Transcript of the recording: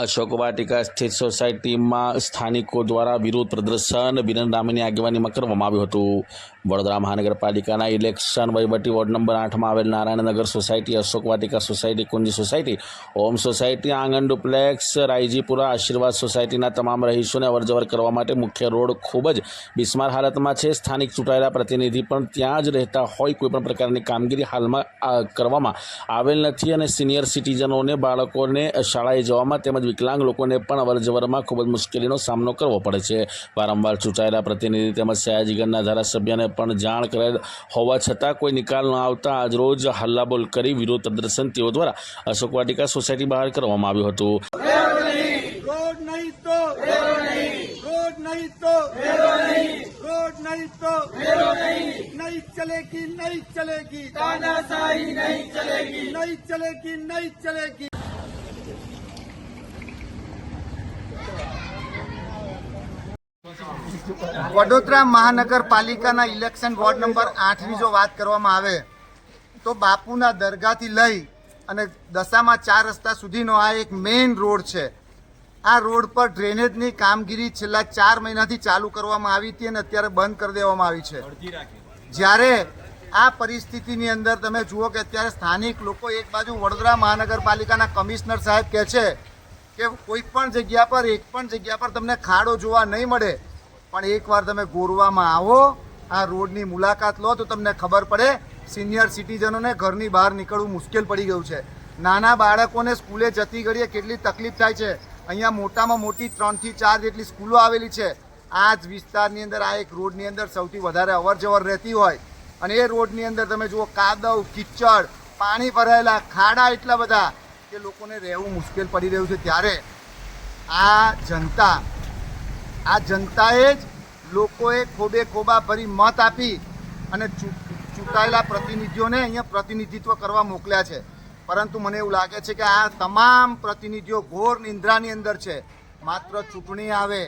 અશોક વાટિકા સ્થિત સોસાયટીમાં સ્થાનિકો દ્વારા વિરોધ પ્રદર્શન બિરન રામીની આગેવાનીમાં કરવામાં આવ્યું હતું. વડોદરા મહાનગરપાલિકાના ઇલેક્શન વહીવટી વોર્ડ નંબર આઠમાં આવેલ Narayannagar society, Ashok Vatika society, Kunji society, Om society, Angan duplex, Raijipura Ashirwad સોસાયટીના તમામ રહીશોને અવરજવર કરવા માટે મુખ્ય રોડ ખૂબ જ બિસ્માર હાલતમાં છે. સ્થાનિક ચૂંટાયેલા પ્રતિનિધિ પણ ત્યાં જ રહેતા હોય કોઈપણ પ્રકારની કામગીરી હાલમાં કરવામાં આવેલ નથી અને સિનિયર સિટીઝનોને, બાળકોને શાળાએ જવામાં તેમજ વિકલાંગ લોકોને પણ અવરજવરમાં ખૂબ જ મુશ્કેલીનો સામનો કરવો પડે છે વારંવાર ચૂંટાયેલા પ્રતિનિધિ તેમજ સયાજીગંજના ધારાસભ્યને પણ જાણ કરેલ હોવા છતાં કોઈ નિકાલ ન આવતા આજરોજ હલ્લાબોલ કરી વિરોધ પ્રદર્શન તેઓ દ્વારા અશોક વાટિકા સોસાયટી બહાર કરવામાં આવ્યું હતું रोड नहीं तो रोड नहीं तो रोड नहीं तो नहीं चलेगी नहीं चलेगी तानाशाही नहीं चलेगी नहीं चलेगी नहीं चलेगी વડોદરા મહાનગરપાલિકાના ઇલેક્શન વોર્ડ નંબર આઠની જો વાત કરવામાં આવે, તો બાપુના દરગાહથી લઈ અને દશામાં ચાર રસ્તા સુધીનો આ એક મેઇન રોડ છે. આ રોડ પર ડ્રેનેજની કામગીરી છેલ્લા ચાર મહિનાથી ચાલુ કરવામાં આવી હતી અને અત્યારે બંધ કરી દેવામાં આવી છે. જ્યારે આ પરિસ્થિતિની અંદર તમે જુઓ કે અત્યારે સ્થાનિક લોકો એક બાજુ વડોદરા મહાનગરપાલિકાના કમિશનર સાહેબ કહે છે કે કોઈ પણ જગ્યા પર, એક પણ જગ્યા પર તમને ખાડો જોવા નહીં મળે પણ એકવાર તમે ગોરવામાં આવો, આ રોડની મુલાકાત લો, તો તમને ખબર પડે સિનિયર સિટીઝનોને ઘરની બહાર નીકળવું મુશ્કેલ પડી ગયું છે. નાના બાળકોને સ્કૂલે જતી ઘડીએ કેટલી તકલીફ થાય છે. અહીંયા મોટામાં મોટી ત્રણથી ચાર જેટલી સ્કૂલો આવેલી છે. આ જ વિસ્તારની અંદર આ એક રોડની અંદર સૌથી વધારે અવર જવર રહેતી હોય. અને એ રોડની અંદર તમે જુઓ, કાદવ, કિચડ, પાણી ભરાયેલા, ખાડા એટલા બધા કે લોકોને રહેવું મુશ્કેલ પડી રહ્યું છે ત્યારે. આ જનતા આ જનતાએ જ લોકોએ ખોબે ખોબા ભરી મત આપી અને ચૂંટાયેલા પ્રતિનિધિઓને અહીંયા પ્રતિનિધિત્વ કરવા મોકલ્યા છે. પરંતુ મને એવું લાગે છે કે આ તમામ પ્રતિનિધિઓ ઘોર નિંદ્રાની અંદર છે. માત્ર ચૂંટણી આવે